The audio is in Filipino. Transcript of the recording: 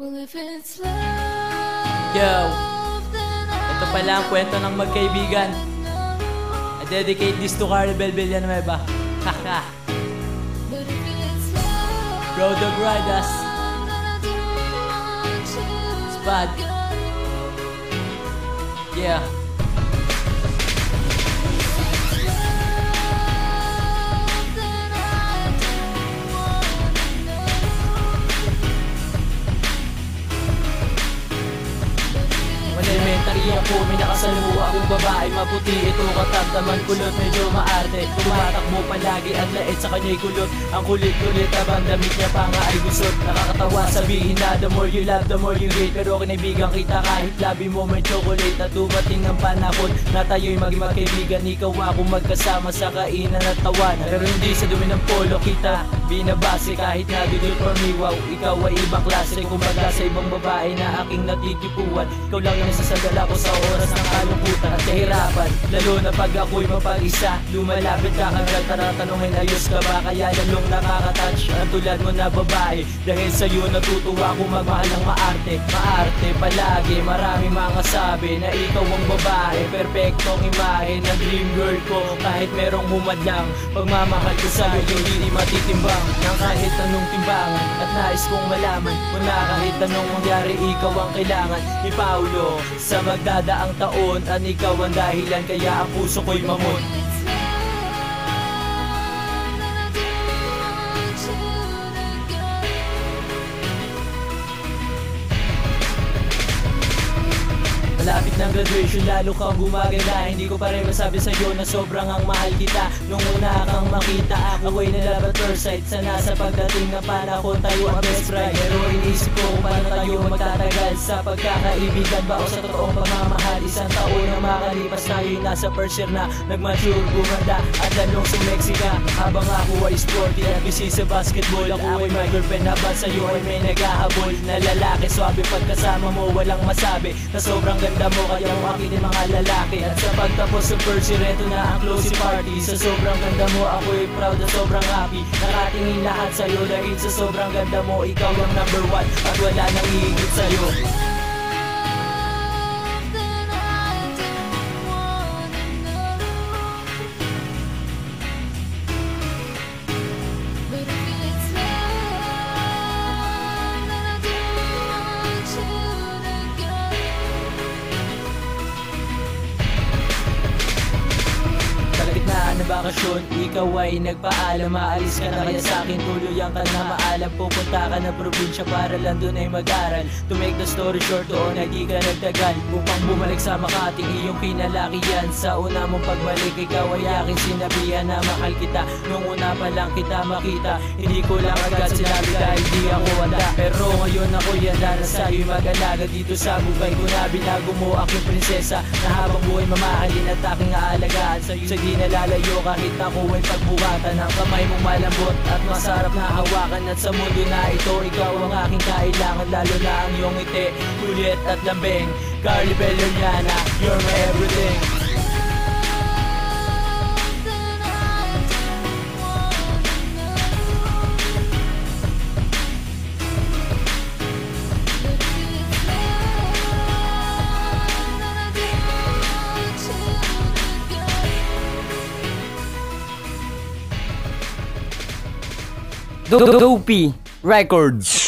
Well, if it's love, Yo, ito pala ang kwento ng magkaibigan. I dedicate this to Carl Bel Villanueva. Haha, Bro Dog Ridas, Spad. Yeah. Ako, may nakasalubong akong babae. Maputi ito katamtaman kulot, medyo maarte. Tumatakbo palagi at lait sa kanya'y kulot. Ang kulit-kulit abang damit niya pa nga ay gusot. Nakakatawa sabihin na the more you love, the more you hate. Pero kinaibigan kita kahit labi mo may chocolate At dumating ang panahon na tayo'y maging magkaibigan. Ikaw ako magkasama sa kainan at tawanan. Pero hindi sa dumi ng polo kita binabase. Kahit na bidol for me, wow, ikaw ay ibang klase. Kumbaga sa ibang babae na aking natitipuan Ikaw lang yung nasasandala ko sa oras ng kalungkutan at kahirapan. Lalo na pag ako'y mapag-isa Lumalapit ka kagad tanatanungin ayos ka ba? Kaya lalong nakakatouch ang tulad mo na babae. Dahil sa'yo natutuwa ko magmahal ng maarte. Maarte palagi, marami mga sabi Na ikaw ang babae, perpektong imahe ng dream girl ko. Kahit merong humadlang, pagmamahal ko sa'yo Hindi matitimbang. Ng kahit anong timbangan At nais kong malaman na kahit anong mangyari Ikaw ang kailangan. Ni Paulo Sa magdadaang taon At ikaw ang dahilan kaya ang puso ko'y mamon. Malapit ng graduation lalo kang gumaganda Hindi ko pa rin masabi sa'yo na sobrang ang mahal kita. Nung una kang makita ako'y nalabat first sight Sana sa pagdating na panahon tayo ang best friend Pero inisip ko kung paano tayo magtatagal Sa pagkakaibigan ba o sa totoong pagmamahal? Isang taon na makalipas tayo'y nasa first year na Nagmature, gumanda at lalong sumeksika Habang ako ay sporty at busy sa basketball Ako ay my girlfriend. Habang sa'yo ay may naghahabol Na lalaki, swabe pagkasama mo walang masabi. Na sobrang ganda mo kaya mo akinin mga lalaki. At sa pagtapos ng first year, eto na ang closing party. Sa sobrang ganda mo ako'y proud at sobrang happy. Nakatingin lahat sa'yo dahil sa sobrang ganda mo Ikaw ang number one. At wala nang higit sa'yo bakasyon, ikaw ay nagpaalam Maalis ka na. Kaya sa akin tuluyan ka na. Maalam Pupunta ka ng probinsya para lang doon ay mag-aral. To make the story short, doon ay di ka nagtagal. Upang bumalik sa Makati, iyong pinalakihan Sa una mong pagbalik, ikaw ay aking sinabihan na mahal kita. Nung una pa lang kita makita Hindi ko lang agad sinabi dahil di ako handa. Pero ngayon ako yanda na sa'yo'y mag-alaga. Dito sa buhay ko na binago mo aking prinsesa. Na habang buhay mamahalin at aking aalagaan Sa'yo sa di nalalayo kahit ako ay pagbuhatan Ang kamay mong malambot at masarap na hawakan At sa mundo na ito ikaw ang aking kailangan Lalo na ang iyong ngiti, kulit at lambing. Carly Belleriana, you're my everything Dope Records.